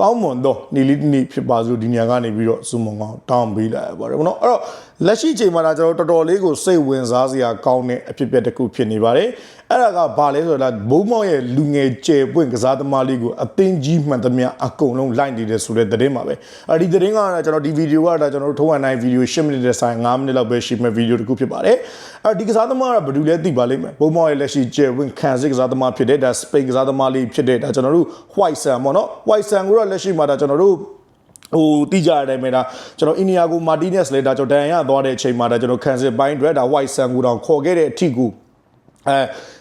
ကောင်းမွန်တော့နေလေးနေ့ဖြစ်ပါစို့ဒီညကနေပြီးတော့စုမုံကောင်းတောင်းပေးလိုက်ရပါတယ်ဘောနော်အဲ့တော့လက်ရှိချိန်မှာဒါကျွန်တော်တော်တော်လေးကိုစိတ်ဝင်စားစရာကောင်းတဲ့အဖြစ်အပျက်တစ်ခုဖြစ်နေပါတယ်အဲ့ဒါကဘာလဲဆိုတော့ဘုံမောင်ရဲ့လူငယ်ကျယ်ပွင့်ကစားသမားလေးကိုအသင်းကြီးမှန်သမျှအကုန်လုံးလိုက်နေတယ်ဆိုတဲ့သတင်းပါပဲအဲ့ဒီသတင်းကကျွန်တော်ဒီဗီဒီယိုကဒါကျွန်တော်တို့ထုံးဝမ်နိုင်ဗီဒီယို10မိနစ်တဲ့ဆိုင်9မိနစ်လောက်ပဲရှိမဲ့ဗီဒီယိုတစ်ခုဖြစ်ပါတယ်အဲ့ဒီကစားသမားကဘယ်သူလဲသိပါလိမ့်မယ်ဘုံမောင်ရဲ့လက်ရှိကျယ်ပွင့်ခံစစ်ကစားသမားဖြစ်တဲ့ဒါစပိန်ကစားသမားလေးဖြစ်တဲ့ဒါကျွန်တော်တို့ white sun ပေါ့နော် white sun ကိုတော့လက်ရှိမှာဒါကျွန်တော်တို့ဟိုတိကြရတဲ့အတိုင်းပဲဒါကျွန်တော်အင်နီယာကိုမာတီနက်စ်လဲဒါကျွန်တော်ဒန်ရသွားတဲ့အချိန်မှာဒါကျွန်တော်ကန်စစ်ပိုင်းအတွက်ဒါ white sun ကိုတော့ခေါ်ခဲ့တဲ့အထီကို အဲ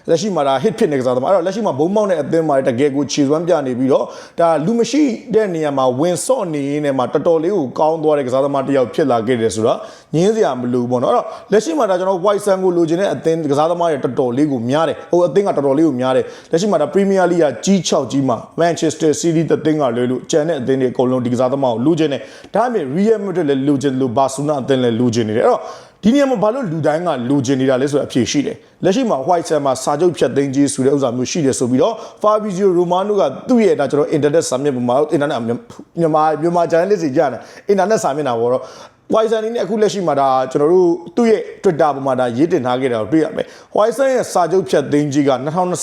လက်ရှိမှာဒါ hit ဖြစ်နေကစားသမားအဲ့တော့လက်ရှိမှာဘုံမောက်တဲ့အသင်းမှာတကယ်ကိုခြေစွမ်းပြနေပြီးတော့ဒါလူမရှိတဲ့နေရာမှာဝင်ဆော့နေရင်းနဲ့မှာတော်တော်လေးကိုကောင်းသွားတဲ့ကစားသမားတစ်ယောက်ဖြစ်လာခဲ့တယ်ဆိုတော့ငင်းစရာမလိုဘူးပေါ့နော်အဲ့တော့လက်ရှိမှာဒါကျွန်တော် white sun ကိုလိုချင်တဲ့အသင်းကစားသမားတွေတော်တော်လေးကိုများတယ်ဟိုအသင်းကတော်တော်လေးကိုများတယ်လက်ရှိမှာဒါ Premier League ကကြီး6ကြီးမှာ Manchester City တဲ့သင်းကလွဲလို့ကျန်တဲ့အသင်းတွေအကုန်လုံးဒီကစားသမားကိုလိုချင်တယ်ဒါပေမဲ့ Real Madrid လည်းလိုချင်တယ်လို့ Barcelona အသင်းလည်းလိုချင်နေတယ်အဲ့တော့ ဒီနေရာမှာဘာလို့လူတိုင်းကလိုချင်နေတာလဲဆိုတော့အဖြေရှိတယ်လက်ရှိမှာ white sun မှာစာချုပ်ဖြတ်သိမ်းကြီးဆိုတဲ့ဥစ္စာမျိုးရှိတယ်ဆိုပြီးတော့ Fabrizio Romano ကသူ့ရဲ့ဒါကျွန်တော် internet စာမျက်ပေါ်မှာ internet မြန်မာမြန်မာ journalist တွေကြားတယ် internet စာမျက်နှာပေါ်တော့ Horizon နေနဲ့အခုလက်ရှိမှာဒါကျွန်တော်တို့သူ့ရဲ့ Twitter ပေါ်မှာဒါရေးတင်ထားခဲ့တာကိုတွေ့ရမယ်။ Horizon ရဲ့စာချုပ်ဖြတ်သိမ်းကြီးက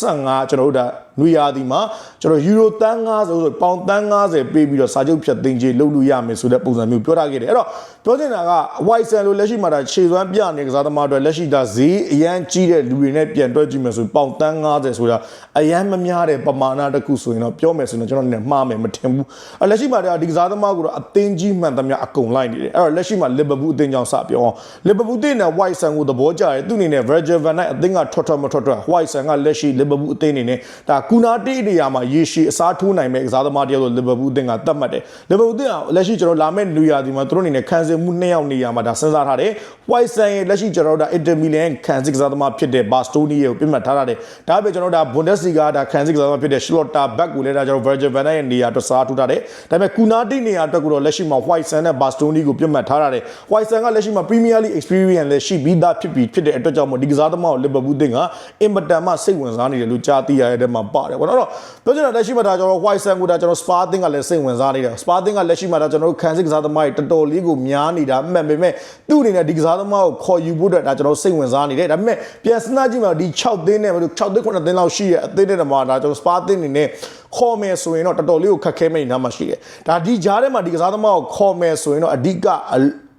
2025ကျွန်တော်တို့ဒါနွေရာသီမှာကျွန်တော်ယူရိုတန်း90ဆိုပေါင်တန်း90ပေးပြီးတော့စာချုပ်ဖြတ်သိမ်းကြီးလုပ်လို့ရမယ်ဆိုတဲ့ပုံစံမျိုးပြောထားခဲ့တယ်။အဲ့တော့ပြောချင်တာက Horizon လို့လက်ရှိမှာဒါခြေစွမ်းပြနေကစားသမားတွေလက်ရှိဒါဈေးအရန်ကြီးတဲ့လူတွေနဲ့ပြန်တွက်ကြည့်မယ်ဆိုပေါင်တန်း90ဆိုတာအရန်မများတဲ့ပမာဏတစ်ခုဆိုရင်တော့ပြောမယ်ဆိုရင်ကျွန်တော်လည်းမှားမယ်မထင်ဘူး။အဲ့လက်ရှိမှာဒါဒီကစားသမားကတော့အသင်းကြီးမှန်သမျှအကုန်လိုက်နေတယ်။အဲ့တော့လက်ရှိမှာလီဗာပူးအသင်းကြောင့်စပြောအောင်လီဗာပူးတင်းနဲ့ White Sun ကိုသဘောကျတယ်သူအနေနဲ့ Virgil van Dijk အသင်းကထွက်ထွက်မထွက်ထွက် White Sun ကလက်ရှိလီဗာပူးအသင်းအနေနဲ့ဒါကူနာတေးနေရာမှာရေရှည်အစားထိုးနိုင်မဲ့ကစားသမားတယောက်ဆိုလီဗာပူးအသင်းကသတ်မှတ်တယ်လီဗာပူးအသင်းကလက်ရှိကျွန်တော်လာမယ့်နွေရာသီမှာသူတို့အနေနဲ့ခံစစ်မှုနှစ်ယောက်နေရာမှာဒါစဉ်းစားထားတယ် White Sun ရဲ့လက်ရှိကျွန်တော်တို့ဒါ Inter Milan ခံစစ်ကစားသမားဖြစ်တဲ့ Bastoni ရဲ့ကိုပြတ်မှတ်ထားရတယ်ဒါပေမဲ့ကျွန်တော်တို့ဒါ Bundesliga ဒါခံစစ်ကစားသမားဖြစ်တဲ့ Schlotterbeck ကိုလည်းဒါကျွန်တော် Virgil van Dijk ရဲ့နေရာအတွက်စားထိုးထားတယ်ဒါပေမဲ့ကူနာတေးနေရာအတွက်ကိုတော့လက်ရှိမှာ White Sun နဲ့ Bastoni ကိုပြတ်မှတ်ထားရတယ် White Sun ကလက်ရှိမှာ Premier League experience လည်းရှိပြီးသားဖြစ်ပြီးဖြစ်တဲ့အတွက်ကြောင့်မို့ဒီကစားသမားကို Liverpool တင်ကအင်မတန်မှစိတ်ဝင်စားနေတယ်လို့ကြားသိရတဲ့မှာပါတယ်ပေါ့နော်အဲ့တော့ပြောချင်တာလက်ရှိမှာဒါကျွန်တော် White Sun ကိုဒါကျွန်တော် Spa တင်ကလည်းစိတ်ဝင်စားနေတယ် Spa တင်ကလက်ရှိမှာဒါကျွန်တော်တို့ခံစစ်ကစားသမားတွေတော်တော်လေးကိုများနေတာမှန်ပေမဲ့သူ့အနေနဲ့ဒီကစားသမားကိုခေါ်ယူဖို့အတွက်ဒါကျွန်တော်စိတ်ဝင်စားနေတယ်ဒါပေမဲ့ပြန်စဉ်းစားကြည့်မှဒီ6သင်းနဲ့6သင်း9သင်းလောက်ရှိရဲ့အသင်းတွေမှာဒါကျွန်တော် Spa တင်နေနဲ့ ခေါ်မယ်ဆိုရင်တော့တော်တော်လေးကိုခက်ခဲမိနေတာမှရှိတယ်ဒါဒီကြားထဲမှာဒီကစားသမားကိုခေါ်မယ်ဆိုရင်တော့အဓိက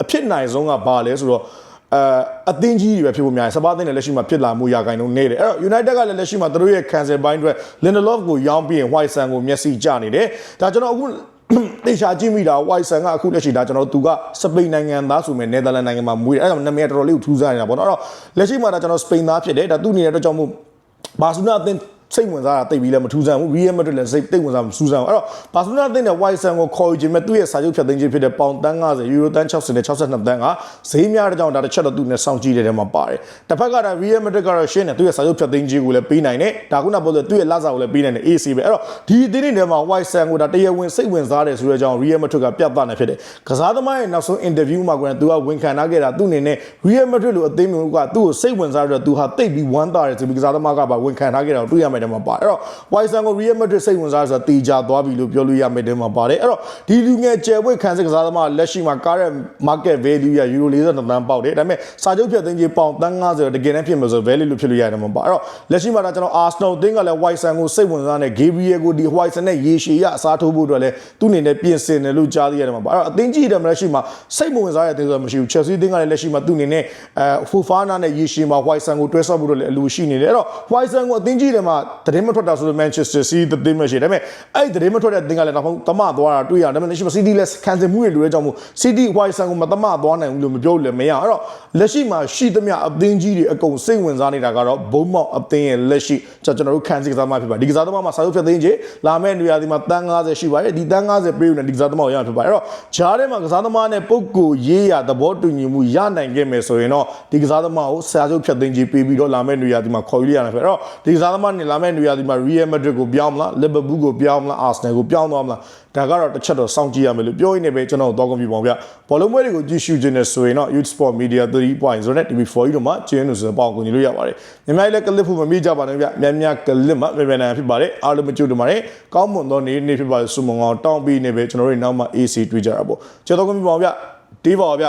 အဖြစ်နိုင်ဆုံးကဘာလဲဆိုတော့အဲအသင်းကြီးတွေပဲဖြစ်ဖို့များတယ်စပါးသင်းနဲ့လက်ရှိမှာဖြစ်လာမှုရာဂိုင်နှုန်းနေတယ်အဲ့တော့ United ကလည်းလက်ရှိမှာသူတို့ရဲ့ cancel ဘိုင်းအတွက် Lindelof ကိုရောင်းပြီးရင် White Sun ကိုမျက်စိကျနေတယ်ဒါကျွန်တော်အခုတေချာကြည့်မိတာ White Sun ကအခုလက်ရှိဒါကျွန်တော်သူကစပိန်နိုင်ငံသားဆိုမဲ့နယ်သာလန်နိုင်ငံမှာမွေးတယ်အဲ့ဒါကြောင့်နာမည်တော်တော်လေးကိုထူးဆန်းနေတာပေါ့နော်အဲ့တော့လက်ရှိမှာဒါကျွန်တော်စပိန်သားဖြစ်တယ်ဒါသူ့အနေနဲ့တော့ကြောင့်မို့ဘာစီနာအသင်း စိတ်ဝင်စားတာတိတ်ပြီးလည်းမထူးဆန်းဘူး Real Madrid လည်းစိတ်တိတ်ဝင်စားမထူးဆန်းဘူးအဲ့တော့ Barcelona အသင်းနဲ့ White Sun ကိုခေါ်ယူခြင်းမဲ့သူ့ရဲ့စာချုပ်ဖြတ်သိမ်းခြင်းဖြစ်တဲ့ပေါင်တန်း90ယူရိုတန်း60နဲ့62တန်းကဈေးများတဲ့ကြောင့်ဒါတစ်ချက်တော့သူ့နဲ့စောင့်ကြည့်တဲ့ထဲမှာပါတယ်တစ်ဖက်ကဒါ Real Madrid ကတော့ရှင်းတယ်သူ့ရဲ့စာချုပ်ဖြတ်သိမ်းခြင်းကိုလည်းပေးနိုင်တယ်ဒါခုနပြောတဲ့သူ့ရဲ့လစာကိုလည်းပေးနိုင်တယ် AC ပဲအဲ့တော့ဒီအသင်းတွေထဲမှာ White Sun ကိုဒါတရားဝင်စိတ်ဝင်စားတယ်ဆိုတဲ့အကြောင်း Real Madrid ကပြသနေဖြစ်တယ်ကစားသမားရဲ့နောက်ဆုံး interview မှာကသူကဝန်ခံထားခဲ့တာသူ့အနေနဲ့ Real Madrid လိုအသင်းမျိုးကသူ့ကိုစိတ်ဝင်စားတဲ့သူဟာတိတ်ပြီးဝမ်းသာတယ်ဆိုပြီးကစားသမားကပါဝန်ခံထားခဲ့တာကိုတွေ့ရမယ်တဲ့မှာပါအဲ့တော့ White Sun ကို Real Madrid စိတ်ဝင်စားဆိုတာတေချာသွားပြီလို့ပြောလို့ရမယ်တဲ့မှာပါတယ်အဲ့တော့ဒီလူငယ်ကျယ်ပွင့်ခံစစ်ကစားသမားလက်ရှိမှာကားတဲ့ market value ရ Euro 42တန်းပေါက်တယ်ဒါပေမဲ့စာချုပ်ဖြတ်သိမ်းကြီးပေါင်တန်း90တကယ်တမ်းဖြစ်မှာဆို value လို့ဖြစ်လို့ရတယ်မှာပါအဲ့တော့လက်ရှိမှာဒါကျွန်တော် Arsenal တင်းကလည်း White Sun ကိုစိတ်ဝင်စားနေ Gabriel ကိုဒီ White Sun နဲ့ရေရှည်ရအစားထိုးဖို့အတွက်လည်းသူ့အနေနဲ့ပြင်ဆင်တယ်လို့ကြားသိရတယ်မှာပါအဲ့တော့အသင်းကြီးတယ်မလက်ရှိမှာစိတ်မဝင်စားတဲ့အသင်းဆိုတာမရှိဘူး Chelsea တင်းကလည်းလက်ရှိမှာသူ့အနေနဲ့အဲ Fofana နဲ့ရေရှည်မှာ White Sun ကိုတွဲဆော့ဖို့အတွက်လည်းအလိုရှိနေတယ်အဲ့တော့ White Sun ကိုအသင်းကြီးတယ်မှာသတင်းမထွက်တာဆိုလို့ Manchester City သတင်းမရှိဒါပေမဲ့အဲ့ဒီသတင်းမထွက်တဲ့အသင်းကလည်းနောက်ဆုံးတမသွားတာတွေ့ရတယ်ဒါပေမဲ့လက်ရှိမှာ City လည်းခံစင်မှုတွေလိုတဲ့ကြောင့်မို့ City White Sun ကိုမတမသွားနိုင်ဘူးလို့မပြောလို့လည်းမရအဲ့တော့လက်ရှိမှာရှိသမျှအသင်းကြီးတွေအကုန်စိတ်ဝင်စားနေတာကတော့ဘုံမောက်အသင်းရဲ့လက်ရှိကျွန်တော်တို့ခံစစ်ကစားသမားဖြစ်ပါဒီကစားသမားမှာစာချုပ်ဖြတ်သိမ်းခြင်းလာမယ့်နေရာဒီမှာတန်း90ရှိပါတယ်ဒီတန်း90ပေးဦးနဲ့ဒီကစားသမားကိုရမှာဖြစ်ပါတယ်အဲ့တော့ဂျားထဲမှာကစားသမားနဲ့ပုံကိုရေးရသဘောတူညီမှုရနိုင်ခဲ့မယ်ဆိုရင်တော့ဒီကစားသမားကိုစာချုပ်ဖြတ်သိမ်းခြင်းပေးပြီးတော့လာမယ့်နေရာဒီမှာခေါ်ယူရရမှာဖြစ်အဲ့တော့ဒီကစားသမားနဲ့လာလာမယ့်နေရာဒီမှာ Real Madrid ကိုပြောင်းမလား Liverpool ကိုပြောင်းမလား Arsenal ကိုပြောင်းသွားမလားဒါကတော့တစ်ချက်တော့စောင့်ကြည့်ရမယ်လို့ပြောရင်းနဲ့ပဲကျွန်တော်တို့တော့ကွန်ပျူတာဗျဘောလုံးပွဲတွေကိုကြည့်ရှုခြင်းနဲ့ဆိုရင်တော့ Youth Sport Media 3.0နဲ့ TV4 ကြီးတို့မှာကျင်းလို့ဆိုပေါအောင်ကိုညီလို့ရပါတယ်မြန်မာပြည်လည်းကလစ်ဖို့မမိကြပါနဲ့ဗျမြန်မြန်ကလစ်မှာမြန်မြန်နိုင်ဖြစ်ပါတယ်အားလုံးမကြိုးတပါတယ်ကောင်းမွန်သောနေ့နေ့ဖြစ်ပါစေဆုမွန်ကောင်းတောင်းပြီးနေပဲကျွန်တော်တို့နောက်မှ AC တွေ့ကြတာပေါ့ကျွန်တော်ကွန်ပျူတာဗျတေးပါဗျ